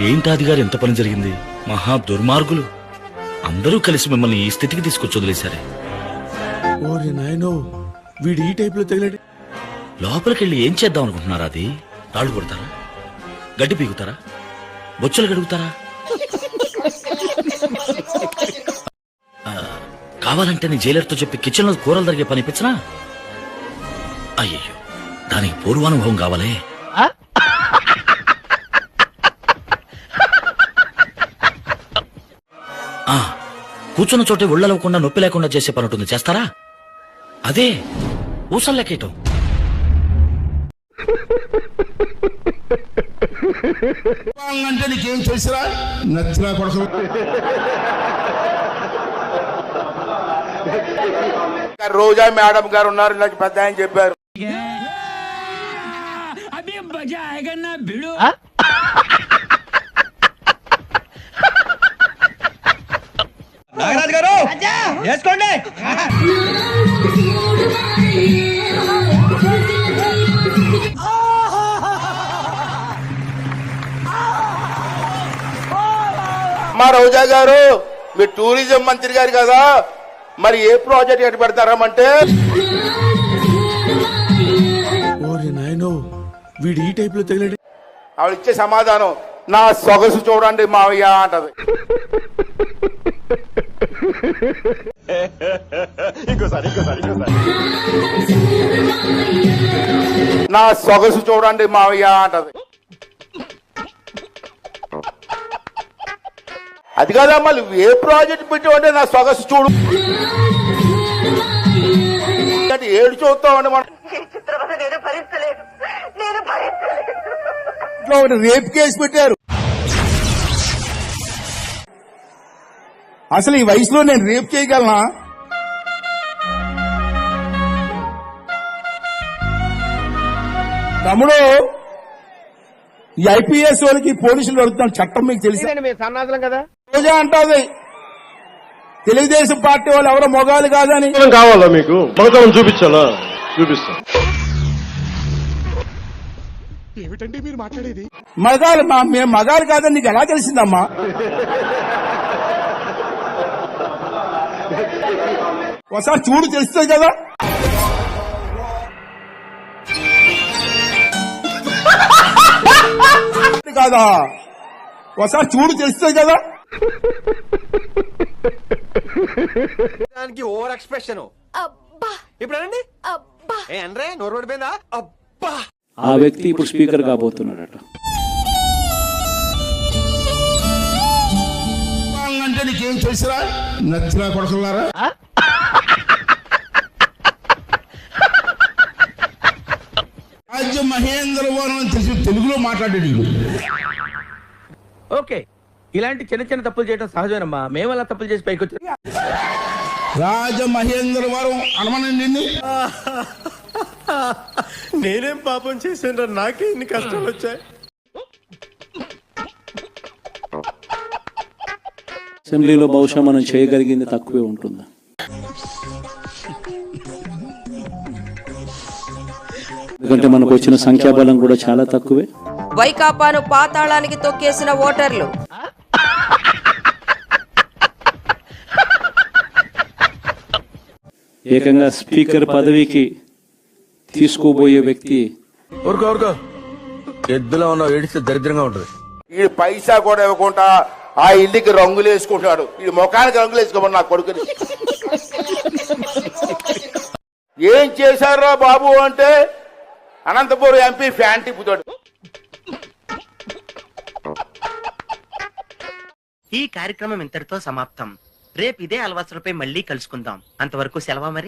ఏంటాది గారు ఎంత పని జరిగింది? మహా దుర్మార్గులు. అందరూ కలిసి మిమ్మల్ని ఈ స్థితికి తీసుకొచ్చి వదిలేశారే. ఓరి నాయనో వీడు ఈ టైప్లో తగిలాడు. లోపలికెళ్ళి ఏం చేద్దాం అనుకుంటున్నారా అది? రాళ్ళు కొడతారా? గడ్డి పీకుతారా? బొచ్చలు గడుగుతారా ఆ, కావాలంటే నీ జైలర్తో చెప్పి కిచెన్లో కూరలు తరిగే పని ఇప్పించనా? అయ్యయ్యో దానికి పూర్వానుభవం కావాలే. కూర్చున్న చోటే ఒళ్ళలవకుండా నొప్పి లేకుండా చేసే పని ఉంటుంది. చేస్తారా? అదే ఊసల్లెక్కేయటం అంటే నీకేం తెలుసురా నచ్చిన కొడుకు. రోజా మేడం గారు ఉన్నారు నాకు పెద్ద ఆయన చెప్పారు. మా రోజా గారు మీరు టూరిజం మంత్రి గారు కదా మరి ఏ ప్రాజెక్ట్ ఎటు పెడతారామంటే ఓరి నాయనో వీడు ఈ టైప్లో తగిలాడు. ఆవిడ ఇచ్చే సమాధానం నా సొగసు చూడండి మావయ్య అంటది. నా సొగసు చూడండి మావయ్య అంటది. అది కాదమ్మా నువ్వు ఏ ప్రాజెక్ట్ పెట్టావంటే నా సొగసు చూడు. అంటే ఏడు చూస్తామండి మనం. ఒకటి రేప్ కేసు పెట్టారు? అసలు ఈ వయసులో నేను రేప్ చేయగలనా? తమ్ముడు ఈ ఐపీఎస్ వాళ్ళకి పోలీసులు అడుగుతున్న చట్టం మీకు తెలిసి? రోజా అంటాది. తెలుగుదేశం పార్టీ వాళ్ళు ఎవరో మొగాలు కాదని. కావాలా మీకు? మగతనం చూపించాలా? చూపిస్తాం. మగాలు మా మేము మగాలు కాదని నీకు ఎలా తెలిసిందమ్మా? ఒకసారి చూడు తెలుస్తుంది కదా. కాదా? ఒకసారి చూడు తెలుస్తుంది కదా. దానికి ఓవర్ ఎక్స్ప్రెషన్. అబ్బా. ఇప్పుడు అబ్బా. ఏ అనరే నోరు పడిపోయిందా అబ్బా. ఆ వ్యక్తి ఇప్పుడు స్పీకర్ కాబోతున్నాడట. తెలుసురా నచ్చిన కొడుకులారా రాజ్య మహేంద్రవరం అని తెలిసి తెలుగులో మాట్లాడాడు వీడు. ఓకే. ఇలాంటి చిన్న చిన్న తప్పులు చేయడం సహజమేనమ్మా. మేము అలా తప్పులు చేసి పైకి వచ్చి రాజ మహేంద్రవరం అనమనండి నిన్ను. నేనేం పాపం చేశాను నాకే ఇన్ని కష్టాలు వచ్చాయి. అసెంబ్లీలో బహుశా మనం చేయగలిగింది తక్కువే ఉంటుంది. ఎందుకంటే మనకు వచ్చిన సంఖ్యాబలం కూడా చాలా తక్కువే. వైకాపాను పాతాళానికి తొక్కేసిన ఓటర్లు. ఏకంగా స్పీకర్ పదవికి తీసుకోబోయే వ్యక్తి ఎద్దులో ఉన్న ఏడిస్తే దరిద్రంగా ఉంటుంది. ఈ పైసా కూడా ఇవ్వకుండా ఆ ఇల్లుకి రంగులు వేసుకుంటున్నాడు. ఈ ముఖానికి రంగులు వేసుకోమని నా కొడుకుని ఏం చేశారా బాబు అంటే? అనంతపురం ఎంపీ ఫ్యాన్ తిప్పుతాడు. ఈ కార్యక్రమం ఇంతటితో సమాప్తం. రేపు ఇదే అలవాసులపై మళ్ళీ కలుసుకుందాం. అంతవరకు సెలవా మరి?